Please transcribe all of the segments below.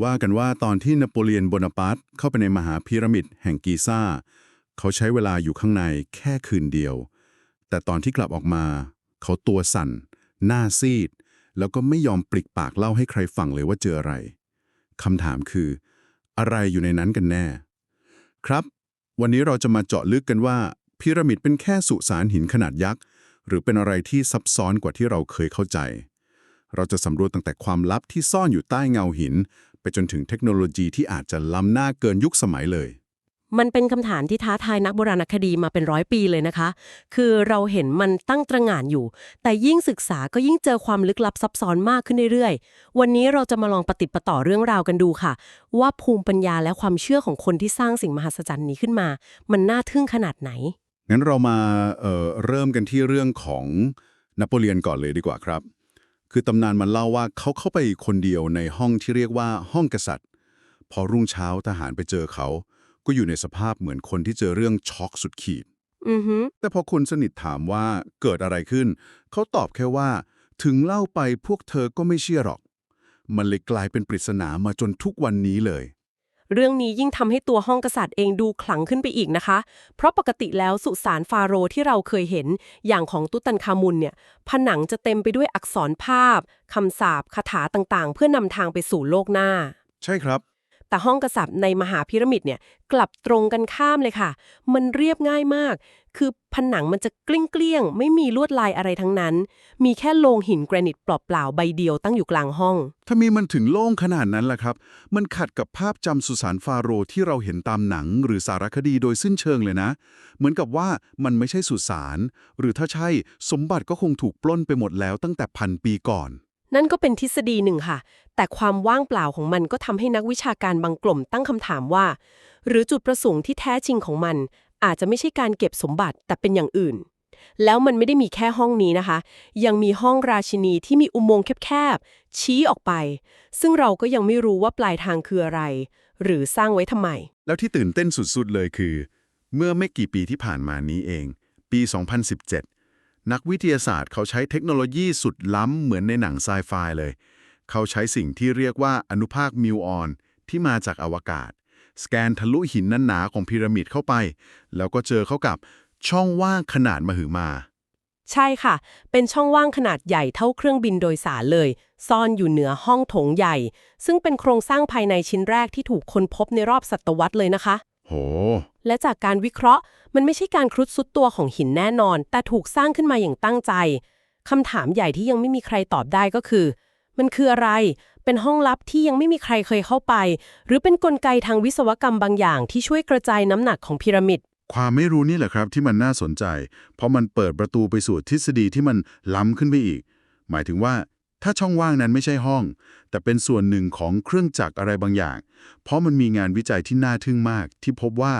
ว่ากันว่าตอนที่นโปเลียนโบนาปาร์ตเข้าไปในมหาพีระมิดแห่งกีซ่า เขาใช้เวลาอยู่ข้างในแค่คืนเดียว แต่ตอนที่กลับออกมา เขาตัวสั่น หน้าซีด แล้วก็ไม่ยอมปลิกปากเล่าให้ใครฟังเลยว่าเจออะไรคำถามคือ อะไรอยู่ในนั้นกันแน่ ครับ วันนี้เราจะมาเจาะลึกกันว่าพีระมิดเป็นแค่สุสานหินขนาดยักษ์หรือเป็นอะไรที่ซับซ้อนกว่าที่เราเคยเข้าใจ เราจะสำรวจตั้งแต่ความลับที่ซ่อนอยู่ใต้เงาหิน ไปจนถึงเทคโนโลยีที่อาจจะล้ำหน้าเกินยุคสมัยเลย มันเป็นคำถามที่ท้าทายนักโบราณคดีมาเป็นร้อยปีเลยนะคะ คือเราเห็นมันตั้งตระหง่านอยู่ แต่ยิ่งศึกษาก็ยิ่งเจอความลึกลับซับซ้อนมากขึ้นเรื่อยๆ วันนี้เราจะมาลองปฏิดประต่อเรื่องราวกันดูค่ะ ว่าภูมิปัญญาและความเชื่อของคนที่สร้างสิ่งมหัศจรรย์นี้ขึ้นมา มันน่าทึ่งขนาดไหน งั้นเรามาเอ่อเริ่มกันที่เรื่องของนโปเลียนก่อนเลยดีกว่าครับ คือตำนานมันเล่าว่าเขาเข้าไปคนเดียวในห้องที่เรียกว่าห้องกษัตริย์ พอรุ่งเช้าทหารไปเจอเขา ก็อยู่ในสภาพเหมือนคนที่เจอเรื่องช็อกสุดขีดอือฮึแต่พอคนสนิทถามว่าเกิดอะไรขึ้น เขาตอบแค่ว่า ถึงเล่าไปพวกเธอก็ไม่เชื่อหรอก มันเลยกลายเป็นปริศนามาจนทุกวันนี้เลย เรื่องนี้ยิ่งทำให้ตัวห้องกษัตริย์เองดูขลังขึ้นไปอีกนะคะ เพราะปกติแล้วสุสานฟาโรห์ที่เราเคยเห็น อย่างของตุตันคามุนเนี่ยผนังจะเต็มไปด้วยอักษรภาพคำสาบคาถาต่างๆ เพื่อนำทางไปสู่โลกหน้า ใช่ครับ แต่ห้องกษัตริย์ในมหาพีระมิดเนี่ยกลับตรงกันข้ามเลยค่ะ มันเรียบง่ายมาก คือผนังมันจะกลิ้งเกลี้ยง ไม่มีลวดลายอะไรทั้งนั้น มีแค่โลงหินแกรนิตเปล่าๆใบเดียวตั้งอยู่กลางห้อง ถ้ามีมันถึงโล่งขนาดนั้นล่ะครับ มันขัดกับภาพจำสุสานฟาโรห์ที่เราเห็นตามหนังหรือสารคดีโดยสิ้นเชิงเลยนะ เหมือนกับว่ามันไม่ใช่สุสาน หรือถ้าใช่สมบัติก็คงถูกปล้นไปหมดแล้วตั้งแต่พันปีก่อน นั่นก็เป็นทฤษฎีหนึ่งค่ะ แต่ความว่างเปล่าของมันก็ทำให้นักวิชาการบางกลุ่มตั้งคำถามว่า หรือจุดประสงค์ที่แท้จริงของมัน อาจจะไม่ใช่การเก็บสมบัติแต่เป็นอย่างอื่น แล้วมันไม่ได้มีแค่ห้องนี้นะคะ ยังมีห้องราชินีที่มีอุโมงค์แคบๆชี้ออกไป ซึ่งเราก็ยังไม่รู้ว่าปลายทางคืออะไร หรือสร้างไว้ทำไม แล้วที่ตื่นเต้นสุดๆเลยคือ เมื่อไม่กี่ปีที่ผ่านมานี้เอง ปี 2017 นักวิทยาศาสตร์เขาใช้เทคโนโลยีสุดล้ำเหมือนในหนังไซไฟเลย เขาใช้สิ่งที่เรียกว่าอนุภาคมิวออนที่มาจากอวกาศ สแกนทะลุหินนั้นหนาของพีระมิดเข้าไป แล้วก็เจอเข้ากับช่องว่างขนาดมหึมา ใช่ค่ะ เป็นช่องว่างขนาดใหญ่เท่าเครื่องบินโดยสารเลย ซ่อนอยู่เหนือห้องโถงใหญ่ ซึ่งเป็นโครงสร้างภายในชิ้นแรกที่ถูกค้นพบในรอบศตวรรษเลยนะคะ โห และจากการวิเคราะห์มันไม่ใช่การครุดซุดตัวของหินแน่นอน แต่ถูกสร้างขึ้นมาอย่างตั้งใจคำถามใหญ่ที่ยังไม่มีใครตอบได้ก็คือ มันคืออะไร เป็นห้องลับที่ยังไม่มีใครเคยเข้าไป หรือเป็นนกลไกทางวิศวกรรมบางอย่างที่ช่วยกระจายน้ำหนักของพีระมิด ความไม่รู้นี่แหละครับที่มันน่าสนใจ เพราะมันเปิดประตูไปสู่ทฤษฎีที่มันล้ำขึ้นไปอีก หมายถึงว่าถ้าช่องว่างนั้นไม่ใช่ห้อง แต่เป็นส่วนหนึ่งของเครื่องจักรอะไรบางอย่าง เพราะมันมีงานวิจัยที่น่าทึ่งมาก ที่พบว่า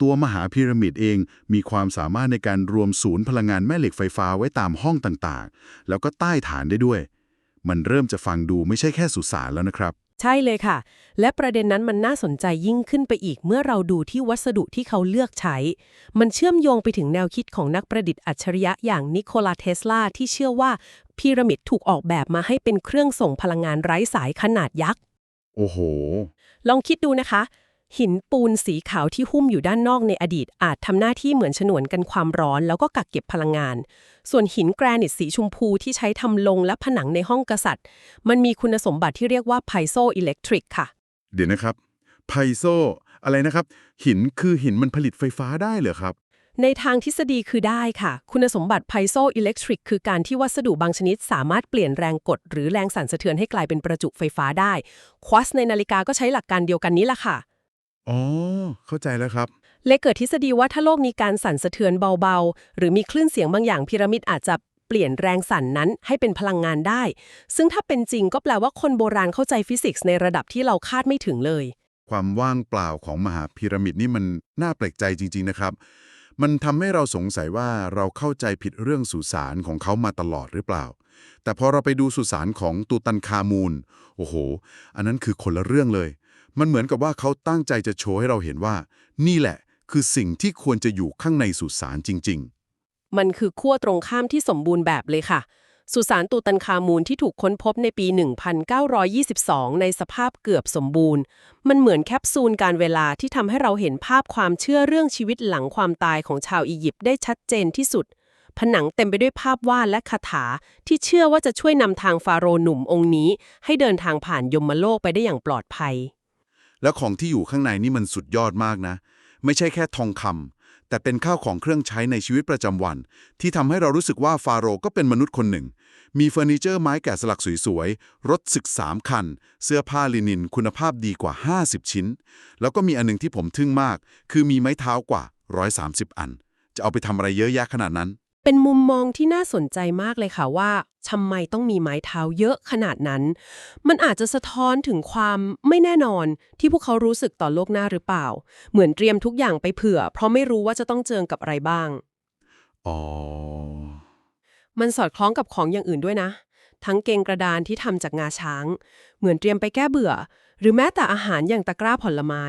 ตัวมหาพีระมิดเองมีความสามารถในการรวมศูนย์พลังงานแม่เหล็กไฟฟ้าไว้ตามห้องต่างๆ แล้วก็ใต้ฐานได้ด้วย มันเริ่มจะฟังดูไม่ใช่แค่สุสานแล้วนะครับ ใช่เลยค่ะ และประเด็นนั้นมันน่าสนใจยิ่งขึ้นไปอีกเมื่อเราดูที่วัสดุที่เขาเลือกใช้ มันเชื่อมโยงไปถึงแนวคิดของนักประดิษฐ์อัจฉริยะอย่างนิโคลาเทสลาที่เชื่อว่าพีระมิดถูกออกแบบมาให้เป็นเครื่องส่งพลังงานไร้สายขนาดยักษ์ โอ้โห ลองคิดดูนะคะ หินปูนสีขาวที่หุ้มอยู่ด้านนอกในอดีต อาจทำหน้าที่เหมือนฉนวนกันความร้อน แล้วก็กักเก็บพลังงาน ส่วนหินแกรนิตสีชมพูที่ใช้ทำลงและผนังในห้องกษัตริย์ มันมีคุณสมบัติที่เรียกว่าไพโซอิเล็กทริกค่ะ เดี๋ยวนะครับไพโซอะไรนะครับ หินคือหินมันผลิตไฟฟ้าได้เหรอครับ ในทางทฤษฎีคือได้ค่ะ คุณสมบัติไพโซอิเล็กทริกคือการที่วัสดุบางชนิด สามารถเปลี่ยนแรงกด หรือแรงสั่นสะเทือนให้กลายเป็นประจุไฟฟ้าได้ ควอสในนาฬิกาก็ใช้หลักการเดียวกันนี้แหละค่ะ อ๋อ เข้าใจแล้วครับ เลยเกิดทฤษฎีว่าถ้าโลกมีการสั่นสะเทือนเบาๆ หรือมีคลื่นเสียงบางอย่างพีระมิดอาจจะเปลี่ยนแรงสั่นนั้นให้เป็นพลังงานได้ ซึ่งถ้าเป็นจริงก็แปลว่าคนโบราณเข้าใจฟิสิกส์ในระดับที่เราคาดไม่ถึงเลย ความว่างเปล่าของมหาพีระมิดนี่มันน่าแปลกใจจริง ๆ นะครับ มันทำให้เราสงสัยว่าเราเข้าใจผิดเรื่องสุสานของเขามาตลอดหรือเปล่า แต่พอเราไปดูสุสานของตูตันคามูนโอ้โห อันนั้นคือคนละเรื่องเลย มันเหมือนกับว่าเขาตั้งใจจะโชว์ให้เราเห็นว่า นี่แหละ คือสิ่งที่ควรจะอยู่ข้างในสุสานจริง ๆ มันคือขั้วตรงข้ามที่สมบูรณ์แบบเลยค่ะ สุสานตูตันคามูนที่ถูกค้นพบในปี 1922 ในสภาพเกือบสมบูรณ์ มันเหมือนแคปซูลการเวลาที่ทำให้เราเห็นภาพความเชื่อเรื่องชีวิตหลังความตายของชาวอียิปต์ได้ชัดเจนที่สุด ผนังเต็มไปด้วยภาพวาดและคาถา ที่เชื่อว่าจะช่วยนำทางฟาโรห์หนุ่มองค์นี้ ให้เดินทางผ่านยมโลกไปได้อย่างปลอดภัย แล้วของที่อยู่ข้างในนี่มันสุดยอดมากนะ ไม่ใช่แค่ทองคำ แต่เป็นข้าวของเครื่องใช้ในชีวิตประจำวัน ที่ทำให้เรารู้สึกว่าฟาโรก็เป็นมนุษย์คนหนึ่ง มีเฟอร์นิเจอร์ไม้แกะสลักสวยๆ รถศึกสามคัน เสื้อผ้าลินินคุณภาพดีกว่า 50 ชิ้น แล้วก็มีอันหนึงที่ผมทึ่งมาก คือมีไม้เท้ากว่า 130 อัน จะเอาไปทำอะไรเยอะแยะขนาดนั้น เป็นมุมมองที่น่าสนใจมากเลยค่ะว่าทำไมต้องมีไม้เท้าเยอะขนาดนั้น มันอาจจะสะท้อนถึงความไม่แน่นอนที่พวกเขารู้สึกต่อโลกหน้าหรือเปล่า เหมือนเตรียมทุกอย่างไปเผื่อ เพราะไม่รู้ว่าจะต้องเจอกับอะไรบ้าง อ๋อ มันสอดคล้องกับของอย่างอื่นด้วยนะ ทั้งเกงกระดานที่ทำจากงาช้าง เหมือนเตรียมไปแก้เบื่อ หรือแม้แต่อาหารอย่างตะกร้าผลไม้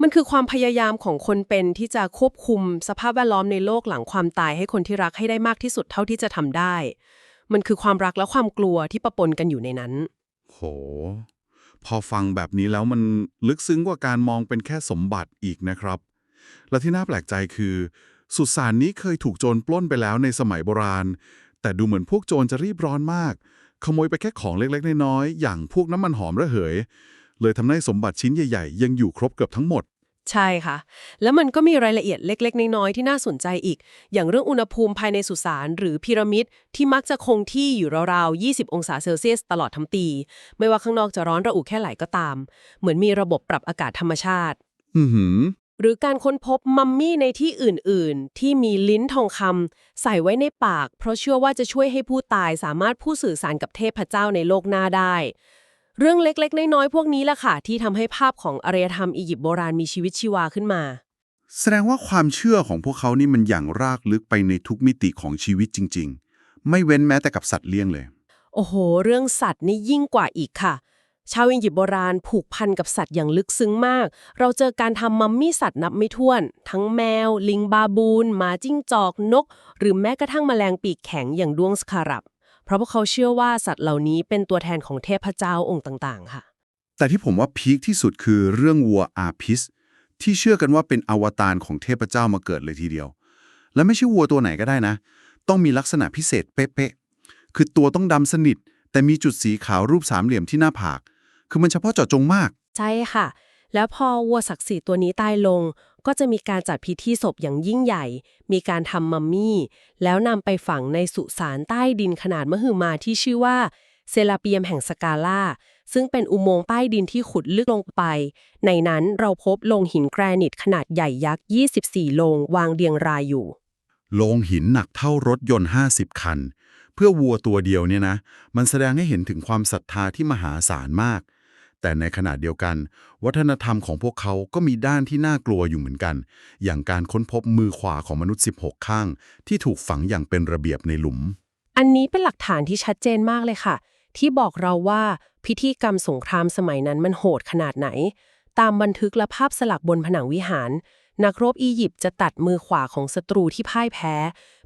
มันคือความพยายามของคนเป็นที่จะควบคุมสภาพแวดล้อมในโลกหลังความตายให้คนที่รักให้ได้มากที่สุดเท่าที่จะทำได้ มันคือความรักและความกลัวที่ปะปนกันอยู่ในนั้น โห พอฟังแบบนี้แล้วมันลึกซึ้งกว่าการมองเป็นแค่สมบัติอีกนะครับ และที่น่าแปลกใจคือ สุสานนี้เคยถูกโจรปล้นไปแล้วในสมัยโบราณแต่ดูเหมือนพวกโจรจะรีบร้อนมาก ขโมยไปแค่ของเล็กๆ น้อยๆ อย่างพวกน้ำมันหอมระเหย เลยทำให้สมบัติชิ้นใหญ่ๆ ยังอยู่ครบเกือบทั้งหมด ใช่ค่ะ แล้วมันก็มีรายละเอียดเล็ก ๆ น้อยๆ ที่น่าสนใจอีก อย่างเรื่องอุณหภูมิภายในสุสานหรือพีระมิดที่มักจะคงที่อยู่ราวๆ 20 องศาเซลเซียสตลอดทั้งปี ไม่ว่าข้างนอกจะร้อนระอุแค่ไหนก็ตาม เหมือนมีระบบปรับอากาศธรรมชาติ อือหือ หรือการค้นพบมัมมี่ในที่อื่นๆ ที่มีลิ้นทองคำใส่ไว้ในปาก เพราะเชื่อว่าจะช่วยให้ผู้ตายสามารถพูดสื่อสารกับเทพเจ้าในโลกหน้าได้ เรื่องเล็กๆ น้อยๆ พวกนี้แหละค่ะ ที่ทำให้ภาพของอารยธรรมอียิปต์โบราณมีชีวิตชีวาขึ้นมา แสดงว่าความเชื่อของพวกเขานี่มันอย่างรากลึกไปในทุกมิติของชีวิตจริง ๆ ไม่เว้นแม้แต่กับสัตว์เลี้ยงเลย โอ้โห เรื่องสัตว์นี่ยิ่งกว่าอีกค่ะ ชาวอียิปต์โบราณผูกพันกับสัตว์อย่างลึกซึ้งมาก เราเจอการทำมัมมี่สัตว์นับไม่ถ้วน ทั้งแมว ลิงบาบูนหมาจิ้งจอกนก หรือแม้กระทั่งแมลงปีกแข็งอย่างดวงสคารับ เพราะพวกเขาเชื่อว่าสัตว์เหล่านี้เป็นตัวแทนของเทพเจ้าองค์ต่างๆ ค่ะ แต่ที่ผมว่าพีคที่สุดคือเรื่องวัวอาพิสที่เชื่อกันว่าเป็นอวตารของเทพเจ้ามาเกิดเลยทีเดียว และไม่ใช่วัวตัวไหนก็ได้นะ ต้องมีลักษณะพิเศษเป๊ะๆคือตัวต้องดำสนิทแต่มีจุดสีขาวรูปสามเหลี่ยมที่หน้าผาก คือมันเฉพาะเจาะจงมาก ใช่ค่ะ แล้วพอวัวศักดิ์สิทธิ์ตัวนี้ตายลง ก็จะมีการจัดพิธีศพอย่างยิ่งใหญ่ มีการทำมัมมี่ แล้วนำไปฝังในสุสานใต้ดินขนาดมหึมาที่ชื่อว่าเซลาเปียมแห่งสกาล่าซึ่งเป็นอุโมงค์ใต้ดินที่ขุดลึกลงไป ในนั้นเราพบโลงหินแกรนิตขนาดใหญ่ยักษ์ 24 โลงวางเรียงรายอยู่ โลงหินหนักเท่ารถยนต์ 50 คัน เพื่อวัวตัวเดียวเนี่ยนะ มันแสดงให้เห็นถึงความศรัทธาที่มหาศาลมาก แต่ในขณะเดียวกัน วัฒนธรรมของพวกเขาก็มีด้านที่น่ากลัวอยู่เหมือนกัน อย่างการค้นพบมือขวาของมนุษย์ 16 ข้าง ที่ถูกฝังอย่างเป็นระเบียบในหลุม อันนี้เป็นหลักฐานที่ชัดเจนมากเลยค่ะ ที่บอกเราว่าพิธีกรรมสงครามสมัยนั้นมันโหดขนาดไหน ตามบันทึกและภาพสลักบนผนังวิหาร นักรบอียิปต์จะตัดมือขวาของศัตรูที่พ่ายแพ้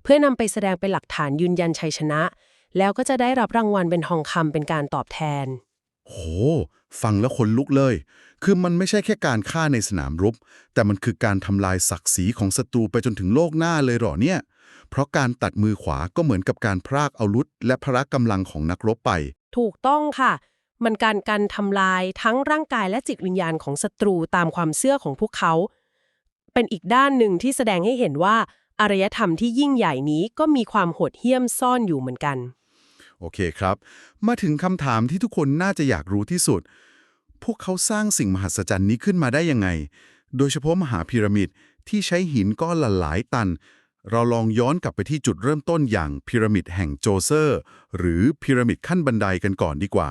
เพื่อนำไปแสดงเป็นหลักฐานยืนยันชัยชนะ แล้วก็จะได้รับรางวัลเป็นทองคำเป็นการตอบแทน โห ฟังแล้วขนลุกเลย คือมันไม่ใช่แค่การฆ่าในสนามรบ แต่มันคือการทำลายศักดิ์ศรีของศัตรูไปจนถึงโลกหน้าเลยหรอเนี่ย เพราะการตัดมือขวาก็เหมือนกับการพรากเอารุษและพละกำลังของนักรบไป ถูกต้องค่ะ มันการการทำลายทั้งร่างกายและจิตวิญญาณของศัตรูตามความเชื่อของพวกเขา เป็นอีกด้านหนึ่งที่แสดงให้เห็นว่าอารยธรรมที่ยิ่งใหญ่นี้ก็มีความโหดเหี้ยมซ่อนอยู่เหมือนกัน โอเคครับ มาถึงคำถามที่ทุกคนน่าจะอยากรู้ที่สุด พวกเขาสร้างสิ่งมหัศจรรย์นี้ขึ้นมาได้ยังไง โดยเฉพาะมหาพีระมิดที่ใช้หินก้อนละหลายตัน เราลองย้อนกลับไปที่จุดเริ่มต้นอย่างพีระมิดแห่งโจเซอร์ หรือพีระมิดขั้นบันไดกันก่อนดีกว่า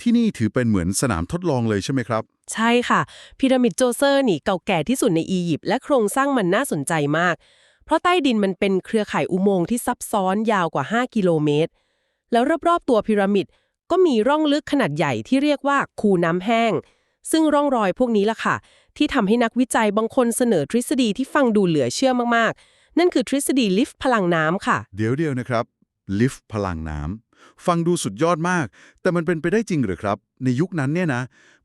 ที่นี่ถือเป็นเหมือนสนามทดลองเลยใช่ไหมครับ ใช่ค่ะพีระมิดโจเซอร์นี่เก่าแก่ที่สุดในอียิปต์และโครงสร้างมันน่าสนใจมาก เพราะใต้ดินมันเป็นเครือข่ายอุโมงค์ที่ซับซ้อนยาวกว่า 5 กิโลเมตร แล้วรอบๆตัวพีระมิดก็มีร่องลึกขนาดใหญ่ที่เรียกว่าคูน้ำแห้ง ซึ่งร่องรอยพวกนี้ล่ะค่ะ ที่ทำให้นักวิจัยบางคนเสนอทฤษฎีที่ฟังดูเหลือเชื่อมากๆ นั่นคือทฤษฎีลิฟต์พลังน้ำค่ะ เดี๋ยวเดียวนะครับ ลิฟต์พลังน้ำฟังดูสุดยอดมาก แต่มันเป็นไปได้จริงหรือครับ ในยุคนั้นเนี่ยนะ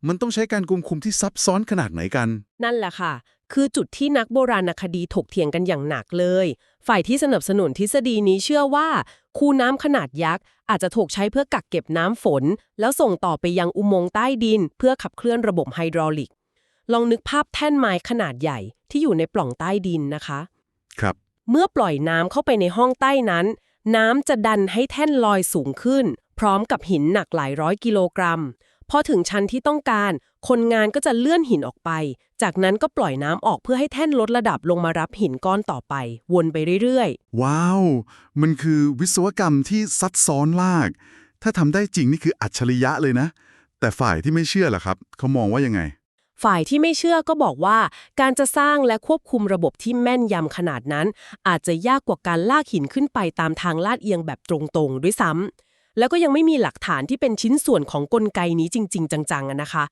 มันต้องใช้การกุมคุมที่ซับซ้อนขนาดไหนกัน นั่นแหละค่ะ คือจุดที่นักโบราณคดีถกเถียงกันอย่างหนักเลย ฝ่ายที่สนับสนุนทฤษฎีนี้เชื่อว่า คูน้ำขนาดยักษ์อาจจะถูกใช้เพื่อกักเก็บน้ำฝน แล้วส่งต่อไปยังอุโมงค์ใต้ดิน เพื่อขับเคลื่อนระบบไฮดรอลิก ลองนึกภาพแท่นไม้ขนาดใหญ่ที่อยู่ในปล่องใต้ดินนะคะ ครับ เมื่อปล่อยน้ำเข้าไปในห้องใต้นั้น น้ำจะดันให้แท่นลอยสูงขึ้น พร้อมกับหินหนักหลายร้อยกิโลกรัม พอถึงชั้นที่ต้องการ คนงานก็จะเลื่อนหินออกไป จากนั้นก็ปล่อยน้ำออกเพื่อให้แท่นลดระดับลงมารับหินก้อนต่อไป วนไปเรื่อยว้าว มันคือวิศวกรรมที่ซับซ้อนมาก ถ้าทำได้จริงนี่คืออัจฉริยะเลยนะ แต่ฝ่ายที่ไม่เชื่อล่ะครับ เขามองว่ายังไงๆฝ่ายที่ไม่เชื่อก็บอกว่า การจะสร้างและควบคุมระบบที่แม่นยำขนาดนั้น อาจจะยากกว่าการลากหินขึ้นไปตามทางลาดเอียงแบบตรงๆ ด้วยซ้ำ แล้วก็ยังไม่มีหลักฐานที่เป็นชิ้นส่วนของกลไกนี้จริง ๆ จังๆนะคะ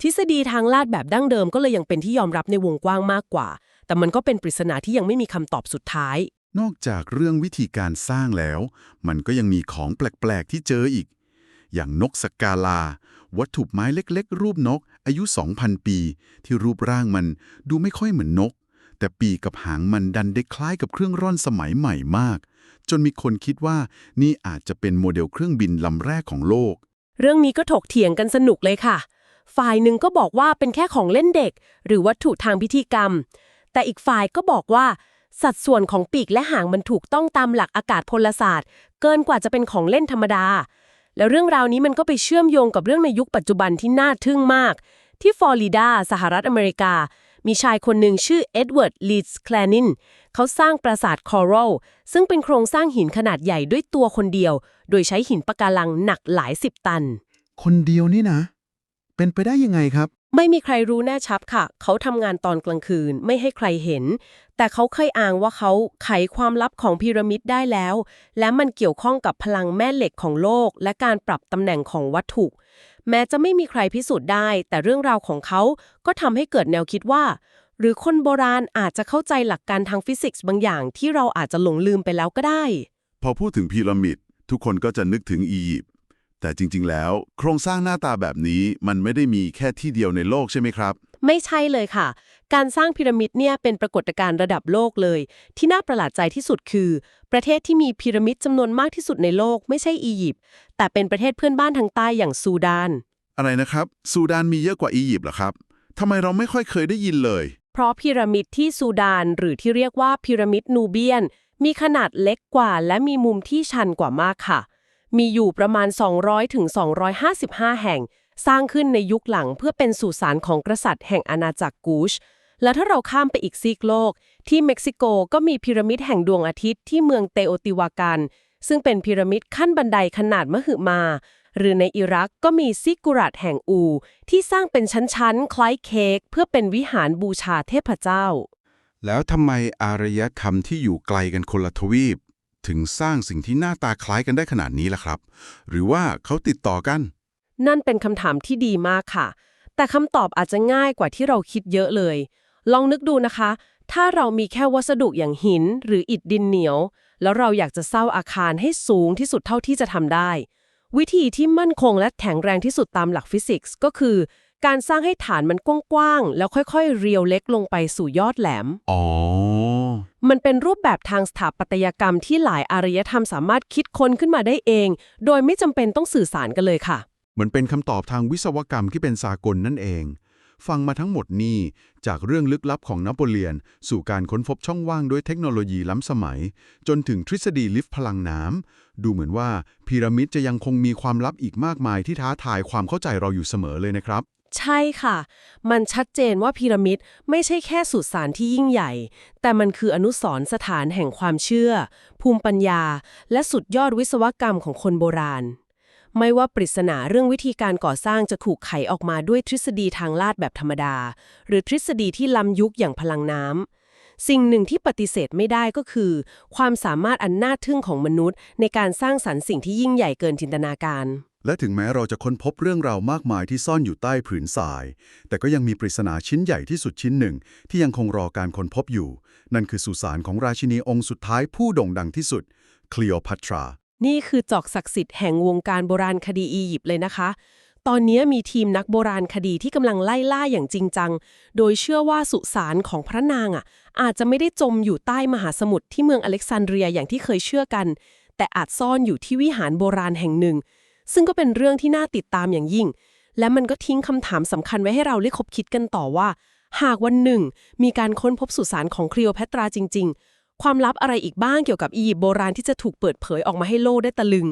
ทฤษฎีทางลาดแบบดั้งเดิมก็เลยยังเป็นที่ยอมรับในวงกว้างมากกว่า แต่มันก็เป็นปริศนาที่ยังไม่มีคำตอบสุดท้าย นอกจากเรื่องวิธีการสร้างแล้ว มันก็ยังมีของแปลกๆที่เจออีก อย่างนกสกาลา วัตถุไม้เล็กๆ รูปนก อายุ 2,000 ปี ที่รูปร่างมันดูไม่ค่อยเหมือนนก แต่ปีกกับหางมันดันได้คล้ายกับเครื่องร่อนสมัยใหม่มาก จนมีคนคิดว่านี่อาจจะเป็นโมเดลเครื่องบินลำแรกของโลก เรื่องนี้ก็ถกเถียงกันสนุกเลยค่ะ ฝ่ายหนึ่งก็บอกว่าเป็นแค่ของเล่นเด็ก หรือวัตถุทางพิธีกรรม แต่อีกฝ่ายก็บอกว่า สัดส่วนของปีกและหางมันถูกต้องตามหลักอากาศพลศาสตร์ เกินกว่าจะเป็นของเล่นธรรมดา แล้วเรื่องราวนี้มันก็ไปเชื่อมโยงกับเรื่องในยุคปัจจุบันที่น่าทึ่งมาก ที่ฟลอริดาสหรัฐอเมริกา มีชายคนหนึ่งชื่อเอ็ดเวิร์ดลีดส์แคลนิน เขาสร้างปราสาทคอรัลซึ่งเป็นโครงสร้างหินขนาดใหญ่ด้วยตัวคนเดียว โดยใช้หินปะการังหนักหลายสิบตัน คนเดียวนี่นะ เป็นไปได้ยังไงครับ ไม่มีใครรู้แน่ชัดค่ะ เขาทำงานตอนกลางคืนไม่ให้ใครเห็น แต่เขาเคยอ้างว่าเขาไขความลับของพีระมิดได้แล้ว และมันเกี่ยวข้องกับพลังแม่เหล็กของโลก และการปรับตำแหน่งของวัตถุ แม้จะไม่มีใครพิสูจน์ได้ แต่เรื่องราวของเขาก็ทำให้เกิดแนวคิดว่า หรือคนโบราณอาจจะเข้าใจหลักการทางฟิสิกส์บางอย่างที่เราอาจจะหลงลืมไปแล้วก็ได้ พอพูดถึงพีระมิด ทุกคนก็จะนึกถึงอียิปต์แต่จริง ๆ แล้ว โครงสร้างหน้าตาแบบนี้มันไม่ได้มีแค่ที่เดียวในโลกใช่ไหมครับ ไม่ใช่เลยค่ะ การสร้างพีระมิดเนี่ยเป็นปรากฏการณ์ระดับโลกเลย ที่น่าประหลาดใจที่สุดคือ ประเทศที่มีพีระมิดจำนวนมากที่สุดในโลกไม่ใช่อียิปต์แต่เป็นประเทศเพื่อนบ้านทางใต้อย่างซูดาน อะไรนะครับ ซูดานมีเยอะกว่าอียิปต์เหรอครับทำไมเราไม่ค่อยเคยได้ยินเลย เพราะพีระมิดที่ซูดานหรือที่เรียกว่าพีระมิดนูเบียน มีขนาดเล็กกว่า และมีมุมที่ชันกว่ามากค่ะ มีอยู่ประมาณ 200ถึง255 แห่ง สร้างขึ้นในยุคหลังเพื่อเป็นสุสานของกษัตริย์แห่งอาณาจักรกูช แล้วถ้าเราข้ามไปอีกซีกโลก ที่เม็กซิโกก็มีพีระมิดแห่งดวงอาทิตย์ที่เมืองเตโอติวากัน ซึ่งเป็นพีระมิดขั้นบันไดขนาดมหึมา หรือในอิรักก็มีซิกุรัตแห่งอู ที่สร้างเป็นชั้นๆ คล้ายเค้กเพื่อเป็นวิหารบูชาเทพเจ้า แล้วทำไมอารยธรรมที่อยู่ไกลกันคนละทวีป ถึงสร้างสิ่งที่หน้าตาคล้ายกันได้ขนาดนี้ล่ะครับ หรือว่าเขาติดต่อกัน นั่นเป็นคำถามที่ดีมากค่ะ แต่คำตอบอาจจะง่ายกว่าที่เราคิดเยอะเลย ลองนึกดูนะคะ ถ้าเรามีแค่วัสดุอย่างหิน หรืออิฐดินเหนียว แล้วเราอยากจะสร้างอาคารให้สูงที่สุดเท่าที่จะทำได้ วิธีที่มั่นคงและแข็งแรงที่สุดตามหลักฟิสิกส์ก็คือ การสร้างให้ฐานมันกว้างๆ แล้วค่อยๆ เรียวเล็กลงไปสู่ยอดแหลม อ๋อ มันเป็นรูปแบบทางสถาปัตยกรรมที่หลายอารยธรรมสามารถคิดค้นขึ้นมาได้เอง โดยไม่จำเป็นต้องสื่อสารกันเลยค่ะ เหมือนเป็นคำตอบทางวิศวกรรมที่เป็นสากลนั่นเอง ฟังมาทั้งหมดนี้ จากเรื่องลึกลับของนโปเลียน สู่การค้นพบช่องว่างด้วยเทคโนโลยีล้ำสมัย จนถึงทฤษฎีลิฟต์พลังน้ำ ดูเหมือนว่าพีระมิดจะยังคงมีความลับอีกมากมายที่ท้าทายความเข้าใจเราอยู่เสมอเลยนะครับ ใช่ค่ะ มันชัดเจนว่าพีระมิดไม่ใช่แค่สุสานที่ยิ่งใหญ่ แต่มันคืออนุสรณ์สถานแห่งความเชื่อ ภูมิปัญญา และสุดยอดวิศวกรรมของคนโบราณ ไม่ว่าปริศนาเรื่องวิธีการก่อสร้างจะถูกไขออกมาด้วยทฤษฎีทางลาดแบบธรรมดา หรือทฤษฎีที่ล้ำยุคอย่างพลังน้ำ สิ่งหนึ่งที่ปฏิเสธไม่ได้ก็คือ ความสามารถอันน่าทึ่งของมนุษย์ ในการสร้างสรรค์สิ่งที่ยิ่งใหญ่เกินจินตนาการ และถึงแม้เราจะค้นพบเรื่องราวมากมายที่ซ่อนอยู่ใต้ผืนทราย แต่ก็ยังมีปริศนาชิ้นใหญ่ที่สุดชิ้นหนึ่ง ที่ยังคงรอการค้นพบอยู่ นั่นคือสุสานของราชินีองค์สุดท้ายผู้โด่งดังที่สุด คลีโอพัตรา นี่คือจอกศักดิ์สิทธิ์แห่งวงการโบราณคดีอียิปต์เลยนะคะ ตอนนี้มีทีมนักโบราณคดีที่กำลังไล่ล่าอย่างจริงจัง โดยเชื่อว่าสุสานของพระนางอะ อาจจะไม่ได้จมอยู่ใต้มหาสมุทรที่เมืองอเล็กซานเดรียอย่างที่เคยเชื่อกัน แต่อาจซ่อนอยู่ที่วิหารโบราณแห่งหนึ่ง ซึ่งก็เป็นเรื่องที่น่าติดตามอย่างยิ่ง และมันก็ทิ้งคำถามสำคัญไว้ให้เราได้คบคิดกันต่อว่า หากวันหนึ่ง มีการค้นพบสุสานของคลีโอแพตราจริง ๆ ความลับอะไรอีกบ้างเกี่ยวกับอียิปต์โบราณที่จะถูกเปิดเผยออกมาให้โลกได้ตะลึง